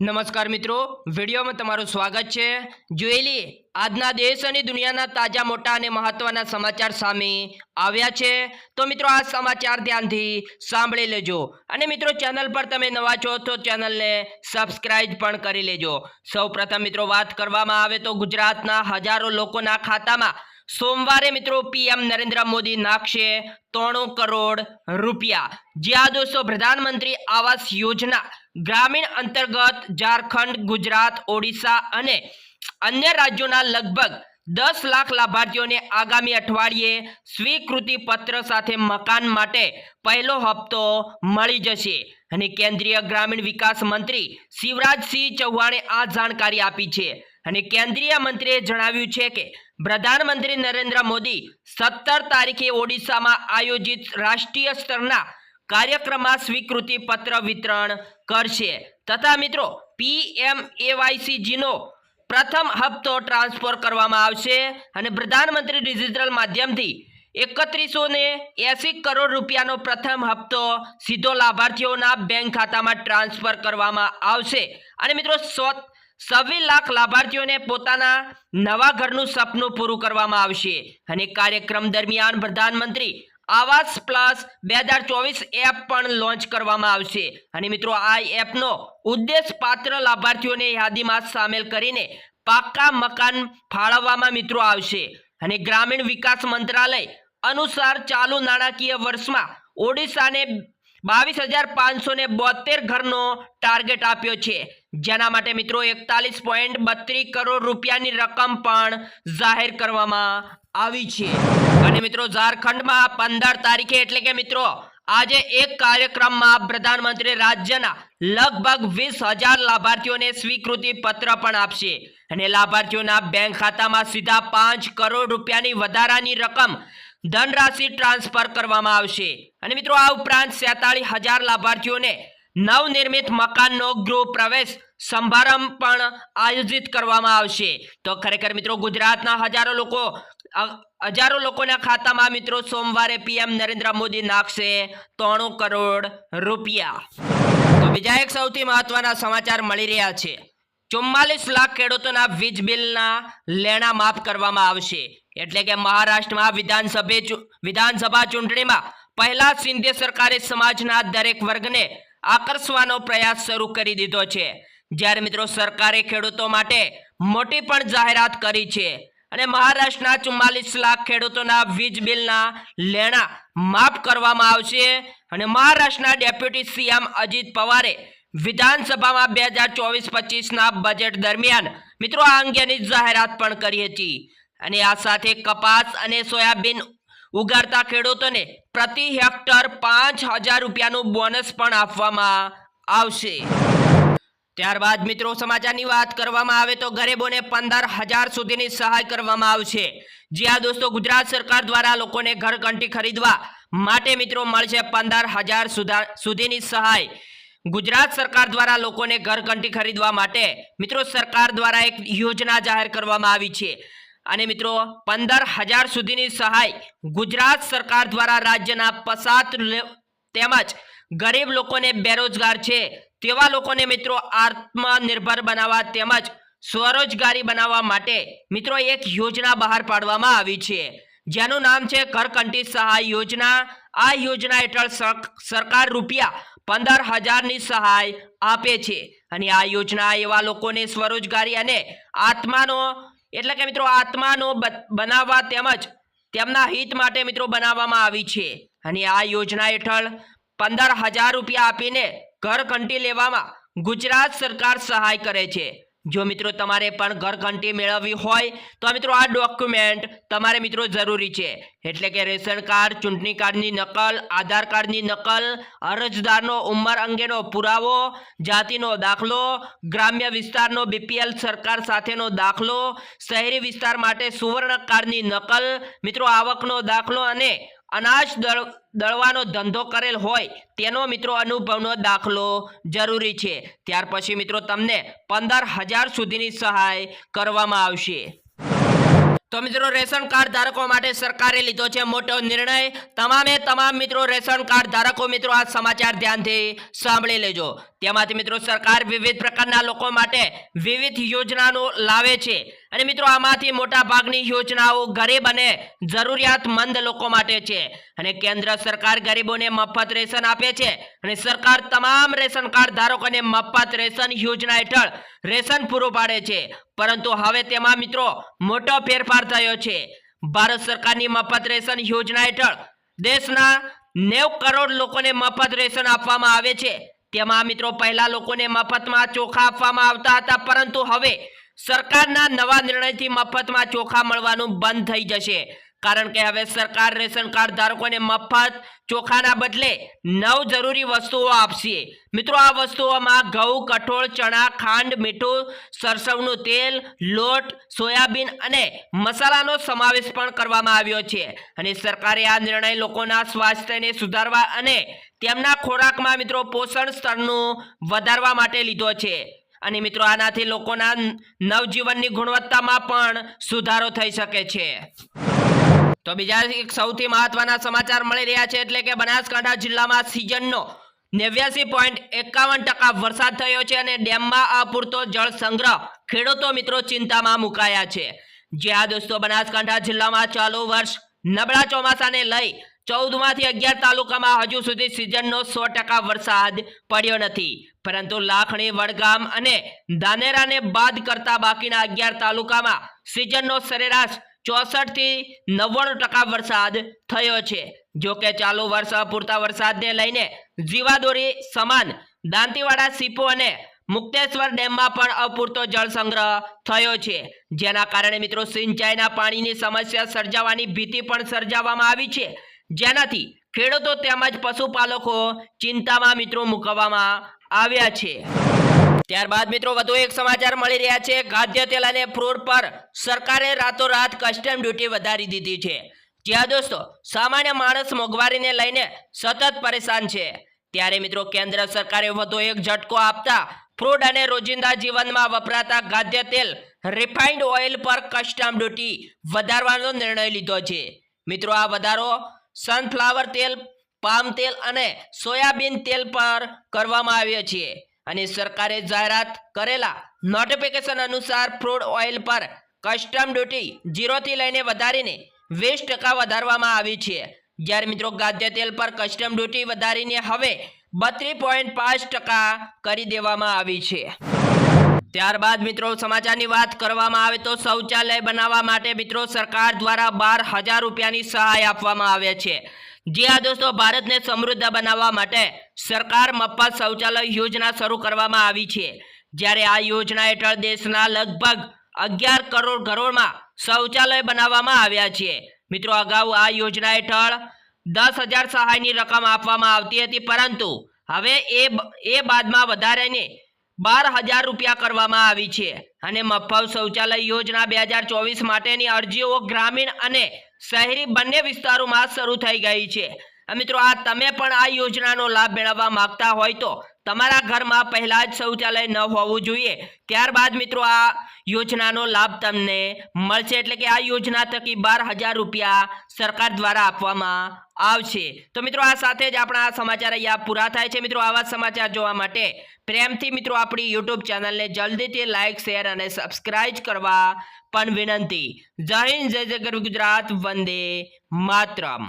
નમસ્કાર મિત્રો, વિડીયોમાં તમારું સ્વાગત છે. જોઈ લઈએ આજના દેશ અને દુનિયાના તાજા, મોટા અને મહત્વના સમાચાર સામે આવ્યા છે. તો મિત્રો, આ સમાચાર ધ્યાનથી સાંભળી લેજો. અને મિત્રો, ચેનલ પર તમે નવા છો, તો ચેનલને સબસ્ક્રાઇબ પણ કરી લેજો. સૌપ્રથમ મિત્રો, વાત કરવામાં આવે તો ગુજરાતના હજારો લોકોના ખાતામાં સોમવારે મિત્રો, પીએમ નરેન્દ્ર મોદી નાખશે ત્રણું કરોડ રૂપિયા. જ્યાં દોસ્તો, પ્રધાનમંત્રી આવાસ યોજના ગ્રામીણ અંતર્ગત ઝારખંડ, ગુજરાત, ઓડિશા અને અન્ય રાજ્યોના લગભગ દસ લાખ લાભાર્થીઓને આગામી અઠવાડિયે સ્વીકૃતિ પત્ર સાથે મકાન માટે પહેલો હપ્તો મળી જશે. અને કેન્દ્રીય ગ્રામીણ વિકાસ મંત્રી શિવરાજસિંહ ચૌહાણે આ જાણકારી આપી છે. અને કેન્દ્રીય મંત્રીએ જણાવ્યું છે કે, પ્રધાનમંત્રી નરેન્દ્ર મોદી સત્તર તારીખે ઓડિશામાં આયોજિત રાષ્ટ્રીય સ્તરના કાર્યક્રમમાં સ્વીકૃતિ પત્ર વિતરણ કરશે. તથા મિત્રો પીએમ એવાયસીજીનો પ્રથમ હપ્તો ટ્રાન્સફર કરવામાં આવશે અને પ્રધાનમંત્રી ડિજિટલ માધ્યમથી એકત્રીસો ને એસી કરોડ રૂપિયાનો પ્રથમ હપ્તો સીધો લાભાર્થીઓના બેંક ખાતામાં ટ્રાન્સફર કરવામાં આવશે. અને મિત્રો, સો સવ્વીસ લાખ લાભાર્થીઓને પોતાના નવા ઘરનું સપનું પૂરું કરવામાં આવશે. અને કાર્યક્રમ દરમિયાન પ્રધાનમંત્રી આવાસ પ્લસ બે હજાર ચોવીસ એપ પણ લોન્ચ કરવામાં આવશે. અને મિત્રો, આ એપનો ઉદ્દેશ પાત્ર લાભાર્થીઓને યાદીમાં સામેલ કરીને પાક્કા મકાન ફાળવવામાં મિત્રો આવશે. અને ગ્રામીણ વિકાસ મંત્રાલય અનુસાર ચાલુ નાણાકીય વર્ષમાં ઓડિશાને બાવીસ હજાર પાંચસો ને બોતેર ઘરનો ટાર્ગેટ આપ્યો છે. જેના માટે મિત્રો એકતાલીસ પોઈન્ટ બત્રીસ કરોડ રૂપિયાની રકમ પણ જાહેર કરવામાં આવી છે. અને મિત્રો ઝારખંડમાં પંદર તારીખે એટલે કે મિત્રો આજે એક કાર્યક્રમમાં પ્રધાનમંત્રી રાજ્યના લગભગ વીસ હજાર લાભાર્થીઓને સ્વીકૃતિ પત્ર પણ આપશે. અને લાભાર્થીઓના બેંક ખાતામાં સીધા પાંચ કરોડ રૂપિયાની વધારાની રકમ ધનરાશિ ટ્રાન્સફર કરવામાં આવશે. અને મિત્રો, આ ઉપરાંત સેતાળીસ હજાર લાભાર્થીઓને નવનિર્મિત મકાનનો ગૃહ પ્રવેશ સમારંભ પણ આયોજિત કરવામાં આવશે. તો ખરેખર મિત્રો, ગુજરાતના હજારો લોકો હજારો લોકોના ખાતામાં મિત્રો, સોમવારે પીએમ નરેન્દ્ર મોદી નાખશે ત્રણું કરોડ રૂપિયા. તો બીજા એક સૌથી મહત્વના સમાચાર મળી રહ્યા છે. ચુમ્માલીસ લાખ ખેડૂતોના વીજ બિલના લેણા માફ કરવામાં આવશે. એટલે કે મહારાષ્ટ્રમાં વિધાનસભે વિધાનસભા ચૂંટણીમાં પહેલા સિંધે સરકારે સમાજના દરેક વર્ગને આકર્ષવાનો પ્રયાસ શરૂ કરી દીધો છે. જ્યારે મિત્રો સરકારે ખેડૂતો માટે મોટી પણ જાહેરાત કરી છે. અને મહારાષ્ટ્રના ચુમ્માલીસ લાખ ખેડૂતોના વીજ બિલના લેણા માફ કરવામાં આવશે. અને મહારાષ્ટ્રના ડેપ્યુટી સીએમ અજીત પવારે વિધાનસભામાં બે હજાર ચોવીસ પચીસના બજેટ દરમિયાન મિત્રો આ અંગેની જાહેરાત પણ કરી હતી. અને આ સાથે કપાસ અને સોયાબીન ઉગાડતા ખેડૂતોને પ્રતિ હેક્ટર પાંચ હજાર રૂપિયાનું બોનસ પણ આપવામાં આવશે. ત્યારબાદ મિત્રો સમાચારની વાત કરવામાં આવે તો ગરીબોને પંદર હજાર સુધીની સહાય કરવામાં આવશે. જ્યાં દોસ્તો, ગુજરાત સરકાર દ્વારા લોકોને ઘરઘંટી ખરીદવા માટે મિત્રો મળશે પંદર હજાર સુધા- સુધીની સહાય. ગુજરાત સરકાર દ્વારા લોકોને ઘરઘંટી ખરીદવા માટે મિત્રો સરકાર દ્વારા એક યોજના જાહેર કરવામાં આવી છે. અને મિત્રો, પંદર હજાર સુધીની સહાય ગુજરાત સરકાર દ્વારા રાજ્યના પસાત તેમજ ગરીબ લોકોને બેરોજગાર છે તેવા લોકોને મિત્રો આત્મનિર્ભર બનાવવા તેમજ સ્વરોજગારી બનાવવા માટે મિત્રો એક યોજના બહાર પાડવામાં આવી છે. જેનું નામ છે ઘરકંટી સહાય યોજના. આ યોજના હેઠળ સર- સરકાર રૂપિયા પંદર હજારની સહાય આપે છે. અને આ યોજના એવા લોકોને સ્વરોજગારી અને આત્માનો, એટલે કે મિત્રો આત્માનો બનાવવા તેમજ તેમના હિત માટે મિત્રો બનાવવામાં આવી છે. અને આ યોજના હેઠળ પંદર હજાર રૂપિયા આપીને ઘર કંટી લેવામાં ગુજરાત સરકાર સહાય કરે છે. જો મિત્રો તમારે પણ ઘરઘંટી મેળવવી હોય, તો મિત્રો આ ડોક્યુમેન્ટ તમારે મિત્રો જરૂરી છે. એટલે કે રેશન કાર્ડ, ચૂંટણી કાર્ડની નકલ, આધાર કાર્ડની નકલ, અરજદારનો ઉંમર અંગેનો પુરાવો, જાતિનો દાખલો, ગ્રામ્ય વિસ્તારનો બીપીએલ સરકાર સાથેનો દાખલો, શહેરી વિસ્તાર માટે સુવર્ણ કાર્ડની નકલ, મિત્રો આવકનો દાખલો અને અનાજ દળ, દળવાનો ધંધો કરેલ હોય, તેનો મિત્રો અનુભવનો દાખલો જરૂરી છે. ત્યાર પછી મિત્રો તમને પંદર હજાર સુધીની સહાય કરવામાં આવશે. તો મિત્રો રેશન કાર્ડ ધારકો માટે સરકારે લીધો છે મોટો નિર્ણય. તમામે તમામ મિત્રો રેશન કાર્ડ ધારકો મિત્રો આ સમાચાર ધ્યાનથી સાંભળી લેજો. તેમાંથી મિત્રો સરકાર વિવિધ પ્રકારના લોકો માટે વિવિધ યોજનાનો લાવે છે. અને મિત્રો, આમાંથી મોટા ભાગની યોજનાઓ ગરીબ અને જરૂરિયાતમંદ લોકો માટે છે. અને કેન્દ્ર સરકાર ગરીબોને મફત રેશન આપે છે. અને સરકાર તમામ રેશન કાર્ડ ધારકોને મફત રેશન યોજના હેઠળ રેશન પૂરું પાડે છે. પરંતુ હવે તેમાં મિત્રો, મોટો ફેરફાર થયો છે. ભારત સરકારની મફત રેશન યોજના હેઠળ દેશના નેવ કરોડ લોકોને મફત રેશન આપવામાં આવે છે. તેમાં મિત્રો, પહેલા લોકોને મફતમાં ચોખા આપવામાં આવતા હતા. પરંતુ હવે સરકારના નવા નિર્ણયથી મફતમાં ચોખા મળવાનું બંધ થઈ જશે. કારણ કે હવે સરકાર રેશન કાર્ડ ધારકોને મફત ચોખાના બદલે નવ જરૂરી વસ્તુઓ આપશે. મિત્રો, આ વસ્તુઓમાં ઘઉં, કઠોળ, ચણા, ખાંડ, મીઠું, સરસવનું તેલ, લોટ, સોયાબીન અને મસાલાનો સમાવેશ પણ કરવામાં આવ્યો છે. અને સરકારે આ નિર્ણય લોકોના સ્વાસ્થ્યને સુધારવા અને તેમના ખોરાકમાં મિત્રો પોષણ સ્તરનું વધારવા માટે લીધો છે. અને મિત્રો, આનાથી લોકોના નવજીવનની ગુણવત્તામાં પણ સુધારો થઈ શકે છે. તો બીજા એક સૌથી મહત્વના સમાચાર મળી રહ્યા છે, એટલે કે બનાસકાંઠા જિલ્લામાં સિઝનનો નેવ્યાસી પોઈન્ટ એકાવન ટકા વરસાદ થયો છે અને ડેમમાં અપૂરતો જળ સંગ્રહ ખેડૂતો મિત્રો ચિંતામાં મુકાયા છે. જ્યાં દોસ્તો, બનાસકાંઠા જિલ્લામાં ચાલુ વર્ષ નબળા ચોમાસાને લઈ ચૌદમાંથી અગિયાર તાલુકામાં હજુ સુધી સિઝનનો સો ટકા વરસાદ પડ્યો નથી. પરંતુ લાખણી, વડગામ અને ધાનેરાને બાદ કરતા બાકીના અગિયાર તાલુકામાં સિઝનનો સરેરાશ ચોસઠથી નવ્વાણું ટકા વરસાદ થયો છે. જો કે ચાલુ વર્ષ અપૂરતા વરસાદને લઈને જીવાદોરી સમાન દાંતીવાડા, સીપો અને મુક્તેશ્વર ડેમમાં પણ અપૂરતો જળ સંગ્રહ થયો છે. જેના કારણે મિત્રો સિંચાઈના પાણીની સમસ્યા સર્જાવાની ભીતિ પણ સર્જાવવામાં આવી છે. જેનાથી ખેડૂતો તેમજ પશુપાલકો ચિંતામાં મિત્રો મૂકવામાં આવ્યા છે. ત્યારબાદ મિત્રો વધુ એક સમાચાર મળી રહ્યા છે. ખાદ્ય તેલ અને ફ્રૂટ પર સરકારે રાતોરાત કસ્ટમ ડ્યુટી વધારી દીધી છે. જ્યાં દોસ્તો, સામાન્ય માણસ મોંઘવારીને લઈને સતત પરેશાન છે. ત્યારે મિત્રો કેન્દ્ર સરકારે વધુ એક ઝટકો આપતા ફ્રૂટ અને રોજિંદા જીવનમાં વપરાતા ખાદ્ય તેલ રિફાઇન્ડ ઓઇલ પર કસ્ટમ ડ્યુટી વધારવાનો નિર્ણય લીધો છે. મિત્રો, આ વધારો સનફ્લાવર તેલ પામ તેલ અને સોયાબીન તેલ પર કરવામાં આવ્યો છે અને સરકારે જાહેરાત કરેલા નોટિફિકેશન અનુસાર ફ્રૂડ ઓઇલ પર કસ્ટમ ડ્યુટી જીરોથી લઈને વધારીને વીસ ટકા વધારવામાં આવી છે. જ્યારે મિત્રો ખાદ્ય તેલ પર કસ્ટમ ડ્યુટી વધારીને હવે બત્રીસ પોઈન્ટ પાંચ ટકા કરી દેવામાં આવી છે. ત્યારબાદ મિત્રો સમાચારની વાત કરવામાં આવે તો શૌચાલય બનાવવા માટે મિત્રો સરકાર દ્વારા બાર હજાર રૂપિયાની સહાય આપવામાં આવે છે. જી આ દોસ્તો, ભારતને સમૃદ્ધ બનાવવા માટે સરકાર મફત શૌચાલય યોજના શરૂ કરવામાં આવી છે. જ્યારે આ યોજના હેઠળ દેશના લગભગ અગિયાર કરોડ ઘરોમાં શૌચાલય બનાવવામાં આવ્યા છે. મિત્રો અગાઉ આ યોજના હેઠળ દસ હજાર સહાયની રકમ આપવામાં આવતી હતી, પરંતુ હવે એ એ બાદમાં વધારીને બાર હજાર રૂપિયા કરવામાં આવી છે. અને મફત શૌચાલય યોજના બે હજાર ચોવીસ માટેની અરજીઓ ગ્રામીણ અને શહેરી બંને વિસ્તારોમાં શરૂ થઈ ગઈ છે. મિત્રો, આ તમે પણ આ યોજનાનો લાભ મેળવવા માંગતા હોય તો તમારા ઘરમાં પહેલા જ શૌચાલય ન હોવું જોઈએ. ત્યારબાદ મિત્રો આ યોજનાનો લાભ તમને મળશે. એટલે કે આ યોજના થકી બાર હજાર રૂપિયા સરકાર દ્વારા આપવામાં આવશે. તો મિત્રો આ સાથે જ આપણા સમાચાર અહીંયા પૂરા થાય છે. મિત્રો આવા સમાચાર જોવા માટે પ્રેમથી મિત્રો આપણી યુટ્યુબ ચેનલને જલ્દીથી લાઇક શેર અને સબસ્ક્રાઇબ કરવા પણ વિનંતી. જય હિન્દ, જય જય ગુજરાત, વંદે માતરમ.